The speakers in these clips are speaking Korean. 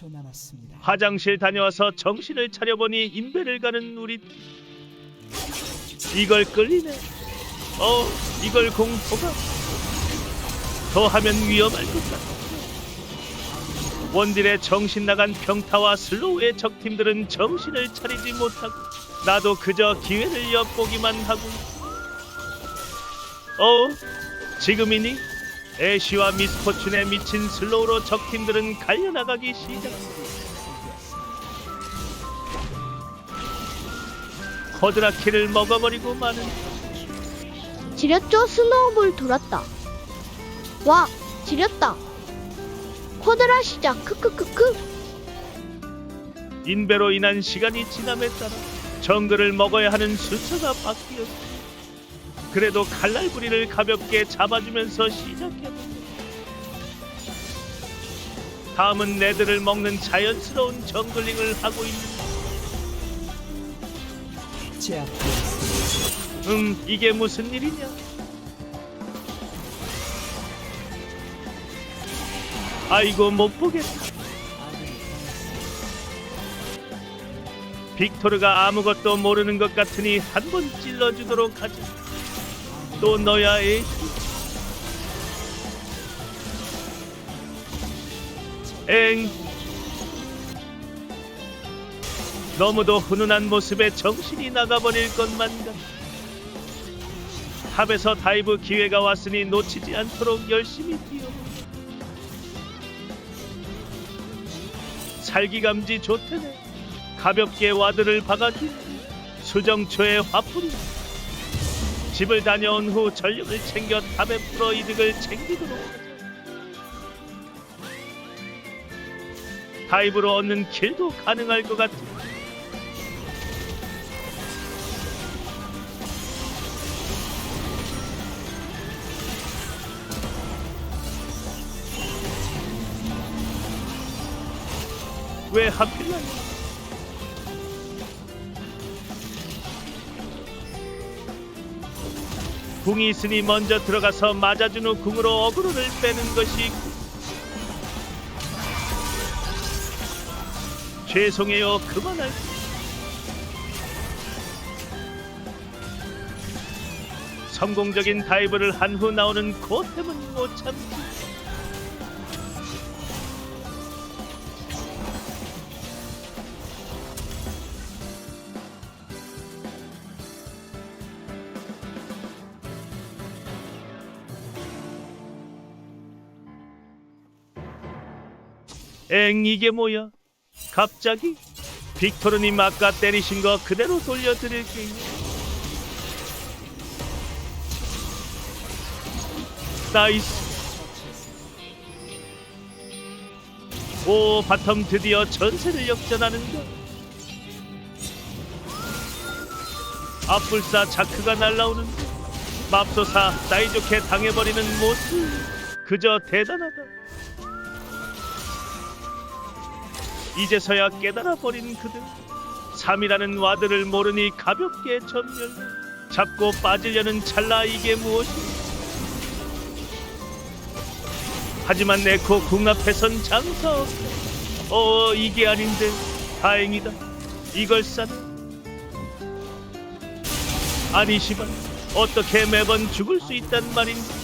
30초 남았습니다. 화장실 다녀와서 정신을 차려보니 인배를 가는 우리 이걸 끌리네. 어 이걸 공포가 더 하면 위험할 것 같아. 원딜의 정신 나간 평타와 슬로우의 적팀들은 정신을 차리지 못하고 나도 그저 기회를 엿보기만 하고. 어 지금이니 애쉬와 미스포춘에 미친 슬로우로 적팀들은 갈려나가기 시작한다 허드라키를 먹어버리고 마는 지렸죠? 스노우볼 돌았다. 와, 지렸다. 코드라 시작. 크크크크. 인배로 인한 시간이 지남에 따라 정글을 먹어야 하는 순서가 바뀌었다. 그래도 칼날부리를 가볍게 잡아주면서 시작해본다. 다음은 내들을 먹는 자연스러운 정글링을 하고 있는 제압되었습니다. 음 이게 무슨 일이냐 아이고 못 보겠다 빅토르가 아무것도 모르는 것 같으니 한 번 찔러주도록 하자 또 너야 애엥 너무도 훈훈한 모습에 정신이 나가버릴 것만 같아 탑에서 다이브 기회가 왔으니 놓치지 않도록 열심히 뛰어본다. 살기감지 좋대네. 가볍게 와드를 박아준 수정초의 화풀이. 집을 다녀온 후 전력을 챙겨 탑의 프로 이득을 챙기도록 하자. 다이브로 얻는 킬도 가능할 것 같아. 왜 하필 나냐? 궁이 있으니 먼저 들어가서 맞아준 후 궁으로 어그로를 빼는 것이. 죄송해요 그만할 성공적인 다이브를 한 후 나오는 고템은 못 참지 엥 이게 뭐야? 갑자기? 빅토르님 아까 때리신 거 그대로 돌려드릴게요. 나이스. 오 바텀 드디어 전세를 역전하는가? 앞불사 자크가 날라오는데 맙소사 사이좋게 당해버리는 모습 그저 대단하다. 이제서야 깨달아 버린 그들. 3이라는 와드를 모르니 가볍게 전멸. 잡고 빠지려는 찰나 이게 무엇이? 하지만 네코 궁 앞에선 장사 없다 어 이게 아닌데. 다행이다. 이걸 싸네. 아니시반 어떻게 매번 죽을 수 있단 말인지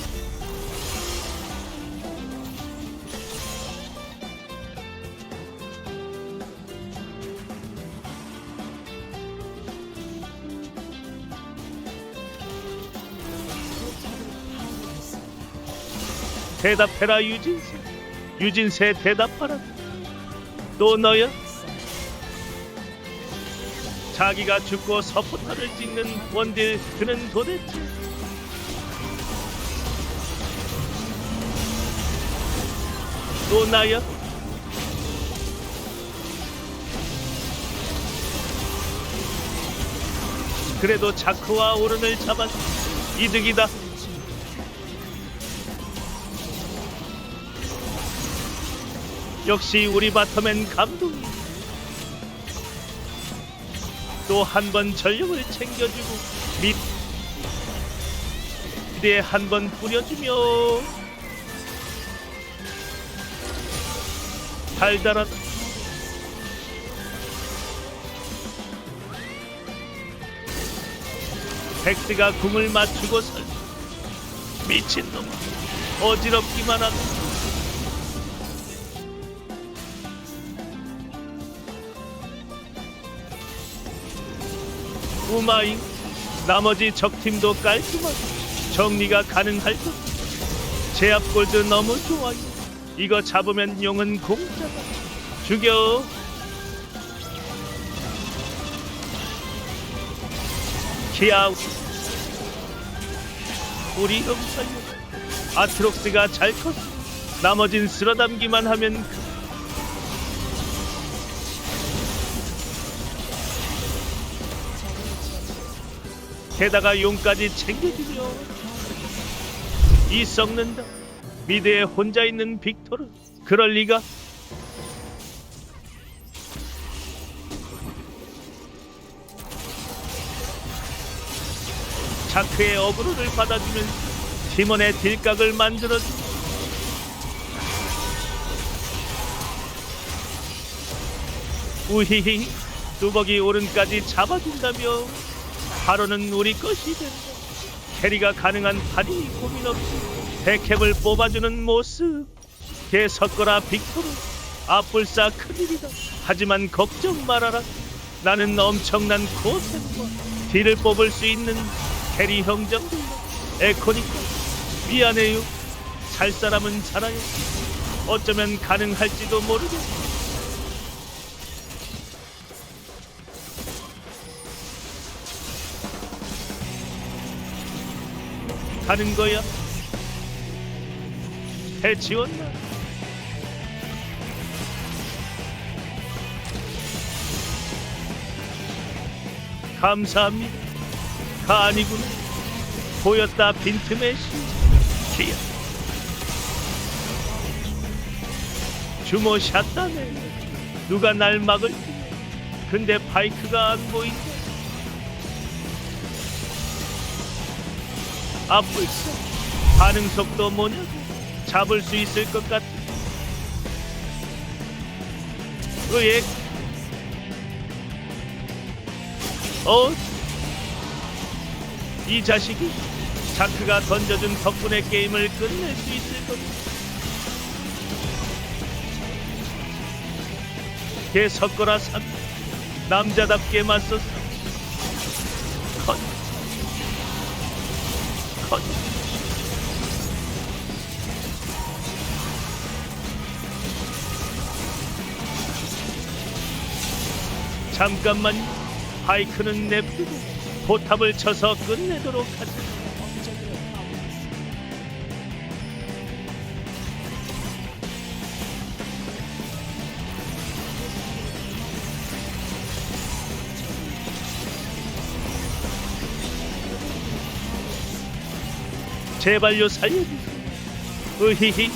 대답해라 유진세 유진세 대답하라 또 너야? 자기가 죽고 서포터를 찍는 원딜 그는 도대체 또 나야? 그래도 자크와 오른을 잡았 이득이다 역시 우리 바텀엔 감독이. 또 한 번 전력을 챙겨주고 밑 미대에 한 번 뿌려주며 달달한 백스가 궁을 맞추고 설 미친놈아 어지럽기만 하다 우마잉 나머지 적팀도 깔끔하고 정리가 가능할 것. 제압 골드 너무 좋아요. 이거 잡으면 용은 공짜다. 죽여. 키아우. 우리 형 살려 아트록스가 잘 컸어. 나머진 쓸어담기만 하면 그 게다가 용까지 챙겨주며 이 썩는다. 미드에 혼자 있는 빅토르 그럴 리가? 자크의 어그로를 받아주면 팀원의 딜각을 만들어주 우히히 뚜벅이 오른까지 잡아준다며 바로는 우리 것이 된다. 캐리가 가능한 판이 고민 없이 백캡을 뽑아주는 모습. 개 섞어라 빅토르. 앞불싸 큰일이다. 하지만 걱정 말아라. 나는 엄청난 고생과 딜을 뽑을 수 있는 캐리 형정들. 에코니까 미안해요. 살 사람은 살아요. 어쩌면 가능할지도 모르겠어 가는 거야? 해치웠나? 감사합니다. 가 아니구나. 보였다 빈틈의 시기야 주모 샷다네 누가 날 막을 근데 바이크가 안 보인다 앞불사 반응 속도 뭐냐고 잡을 수 있을 것 같아. 의액 어? 이 자식이 자크가 던져준 덕분에 게임을 끝낼 수 있을 거다 개 섞어라 삼. 남자답게 맞섰어 컷 컷. 잠깐만 바이크는 냅두고 포탑을 쳐서 끝내도록 하자. 제발요 살려주세요. 으히히